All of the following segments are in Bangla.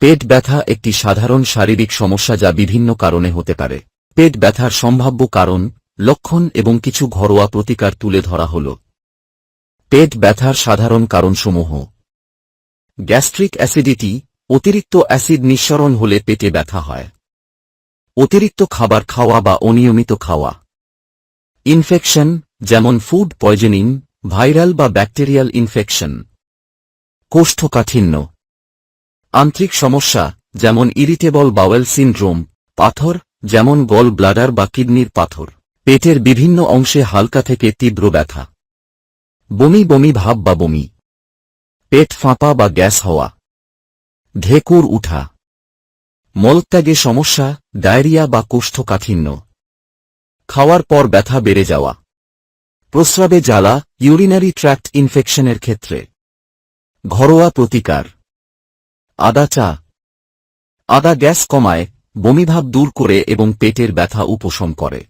পেট ব্যথা একটি সাধারণ শারীরিক সমস্যা যা বিভিন্ন কারণে হতে পারে। পেট ব্যথার সম্ভাব্য কারণ, লক্ষণ এবং কিছু ঘরোয়া প্রতিকার তুলে ধরা হল। পেট ব্যথার সাধারণ কারণসমূহ। গ্যাস্ট্রিক অ্যাসিডিটি, অতিরিক্ত অ্যাসিড নিঃসরণ হলে পেটে ব্যথা হয়। অতিরিক্ত খাবার খাওয়া বা অনিয়মিত খাওয়া। ইনফেকশন, যেমন ফুড পয়জনিং, ভাইরাল বা ব্যাকটেরিয়াল ইনফেকশন। কোষ্ঠকাঠিন্য। আন্ত্রিক সমস্যা, যেমন ইরিটেবল বাওয়েল সিনড্রোম, পাথর, যেমন গল ব্লাডার বা কিডনির পাথর, পেটের বিভিন্ন অংশে হালকা থেকে তীব্র ব্যথা। বমি বমি ভাব বা বমি। পেট ফাঁপা বা গ্যাস হওয়া। ঢেকুর উঠা। মলত্যাগে সমস্যা, ডায়রিয়া বা কোষ্ঠকাঠিন্য। খাওয়ার পর ব্যথা বেড়ে যাওয়া। প্রস্রাবে জ্বালা, ইউরিনারি ট্র্যাক্ট ইনফেকশনের ক্ষেত্রে। ঘরোয়া প্রতিকার। আদা চা। আদা গ্যাস কমায়, বমিভাব দূর করে এবং পেটের ব্যথা উপশম করে।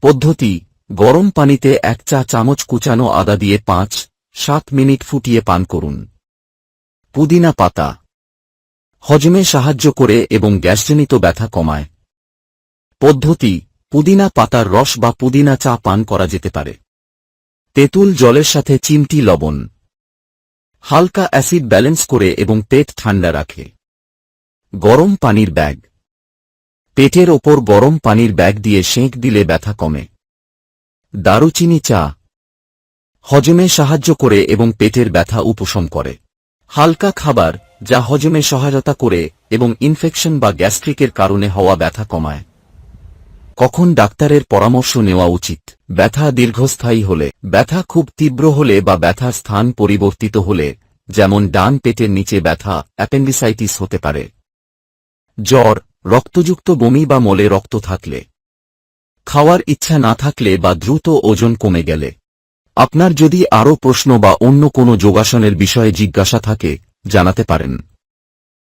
পদ্ধতি, গরম পানিতে এক চা চামচ কুচানো আদা দিয়ে পাঁচ, সাত মিনিট ফুটিয়ে পান করুন। পুদিনা পাতা। হজমে সাহায্য করে এবং গ্যাসজনিত ব্যথা কমায়। পদ্ধতি, পুদিনা পাতার রস বা পুদিনা চা পান করা যেতে পারে। তেঁতুল জলের সাথে চিমটি লবণ। হালকা অ্যাসিড ব্যালেন্স করে এবং পেট ঠান্ডা রাখে। গরম পানির ব্যাগ। পেটের ওপর গরম পানির ব্যাগ দিয়ে সেঁক দিলে ব্যথা কমে। দারুচিনি চা। হজমে সাহায্য করে এবং পেটের ব্যথা উপশম করে। হালকা খাবার যা হজমে সহায়তা করে এবং ইনফেকশন বা গ্যাস্ট্রিকের কারণে হওয়া ব্যথা কমায়। কখন ডাক্তারের পরামর্শ নেওয়া উচিত? ব্যথা দীর্ঘস্থায়ী হলে, ব্যথা খুব তীব্র হলে বা ব্যথার স্থান পরিবর্তিত হলে, যেমন ডান পেটের নিচে ব্যথা, অ্যাপেন্ডিসাইটিস হতে পারে। জ্বর, রক্তযুক্ত বমি বা মলে রক্ত থাকলে। খাওয়ার ইচ্ছা না থাকলে বা দ্রুত ওজন কমে গেলে। আপনার যদি আরও প্রশ্ন বা অন্য কোনো যোগাসনের বিষয়ে জিজ্ঞাসা থাকে, জানাতে পারেন।